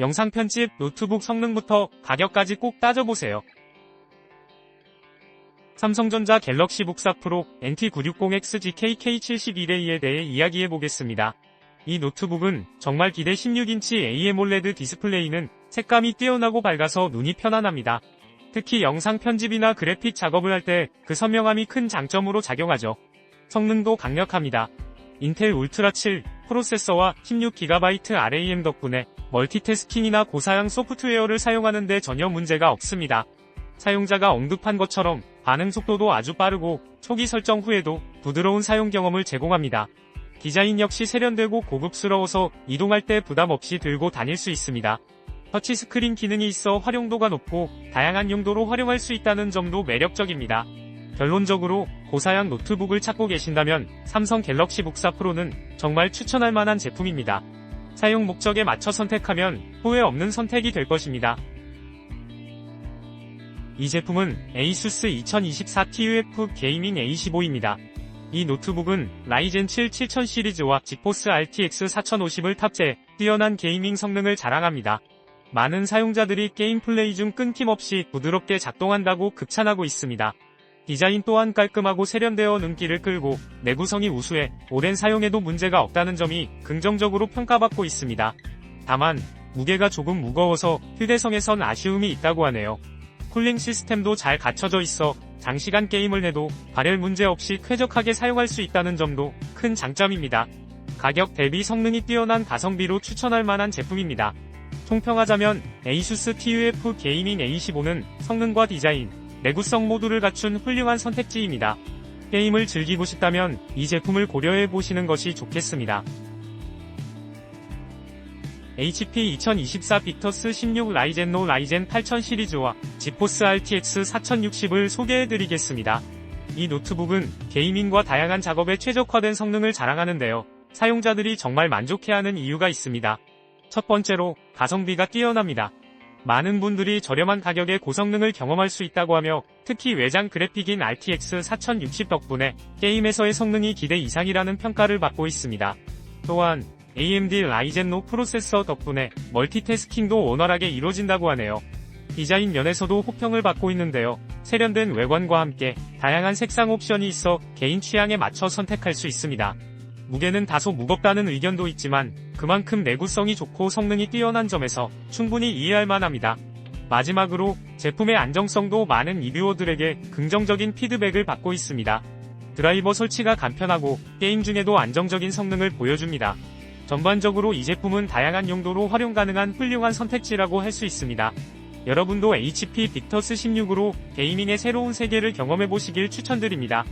영상 편집, 노트북 성능부터 가격까지 꼭 따져보세요. 삼성전자 갤럭시 북4 프로 NT960X GKK71A에 대해 이야기해보겠습니다. 이 노트북은 정말 기대 16인치 AMOLED 디스플레이는 색감이 뛰어나고 밝아서 눈이 편안합니다. 특히 영상 편집이나 그래픽 작업을 할 때 그 선명함이 큰 장점으로 작용하죠. 성능도 강력합니다. 인텔 울트라 7 프로세서와 16GB RAM 덕분에 멀티태스킹이나 고사양 소프트웨어를 사용하는데 전혀 문제가 없습니다. 사용자가 언급한 것처럼 반응 속도도 아주 빠르고 초기 설정 후에도 부드러운 사용 경험을 제공합니다. 디자인 역시 세련되고 고급스러워서 이동할 때 부담 없이 들고 다닐 수 있습니다. 터치스크린 기능이 있어 활용도가 높고 다양한 용도로 활용할 수 있다는 점도 매력적입니다. 결론적으로 고사양 노트북을 찾고 계신다면 삼성 갤럭시 북4 프로는 정말 추천할 만한 제품입니다. 사용 목적에 맞춰 선택하면 후회 없는 선택이 될 것입니다. 이 제품은 ASUS 2024 TUF 게이밍 A15입니다. 이 노트북은 라이젠 7 7000 시리즈와 지포스 RTX 4050을 탑재해 뛰어난 게이밍 성능을 자랑합니다. 많은 사용자들이 게임 플레이 중 끊김없이 부드럽게 작동한다고 극찬하고 있습니다. 디자인 또한 깔끔하고 세련되어 눈길을 끌고 내구성이 우수해 오랜 사용에도 문제가 없다는 점이 긍정적으로 평가받고 있습니다. 다만 무게가 조금 무거워서 휴대성에선 아쉬움이 있다고 하네요. 쿨링 시스템도 잘 갖춰져 있어 장시간 게임을 해도 발열 문제 없이 쾌적하게 사용할 수 있다는 점도 큰 장점입니다. 가격 대비 성능이 뛰어난 가성비로 추천할 만한 제품입니다. 총평하자면 ASUS TUF 게이밍 A15는 성능과 디자인, 내구성 모두를 갖춘 훌륭한 선택지입니다. 게임을 즐기고 싶다면 이 제품을 고려해 보시는 것이 좋겠습니다. HP 2024 빅터스 16 라이젠 노 라이젠 8000 시리즈와 지포스 RTX 4060을 소개해드리겠습니다. 이 노트북은 게이밍과 다양한 작업에 최적화된 성능을 자랑하는데요. 사용자들이 정말 만족해하는 이유가 있습니다. 첫 번째로 가성비가 뛰어납니다. 많은 분들이 저렴한 가격에 고성능을 경험할 수 있다고 하며 특히 외장 그래픽인 RTX 4060 덕분에 게임에서의 성능이 기대 이상이라는 평가를 받고 있습니다. 또한 AMD 라이젠 노 프로세서 덕분에 멀티태스킹도 원활하게 이루어진다고 하네요. 디자인 면에서도 호평을 받고 있는데요. 세련된 외관과 함께 다양한 색상 옵션이 있어 개인 취향에 맞춰 선택할 수 있습니다. 무게는 다소 무겁다는 의견도 있지만 그만큼 내구성이 좋고 성능이 뛰어난 점에서 충분히 이해할 만합니다. 마지막으로 제품의 안정성도 많은 리뷰어들에게 긍정적인 피드백을 받고 있습니다. 드라이버 설치가 간편하고 게임 중에도 안정적인 성능을 보여줍니다. 전반적으로 이 제품은 다양한 용도로 활용 가능한 훌륭한 선택지라고 할 수 있습니다. 여러분도 HP 빅터스 16으로 게이밍의 새로운 세계를 경험해 보시길 추천드립니다.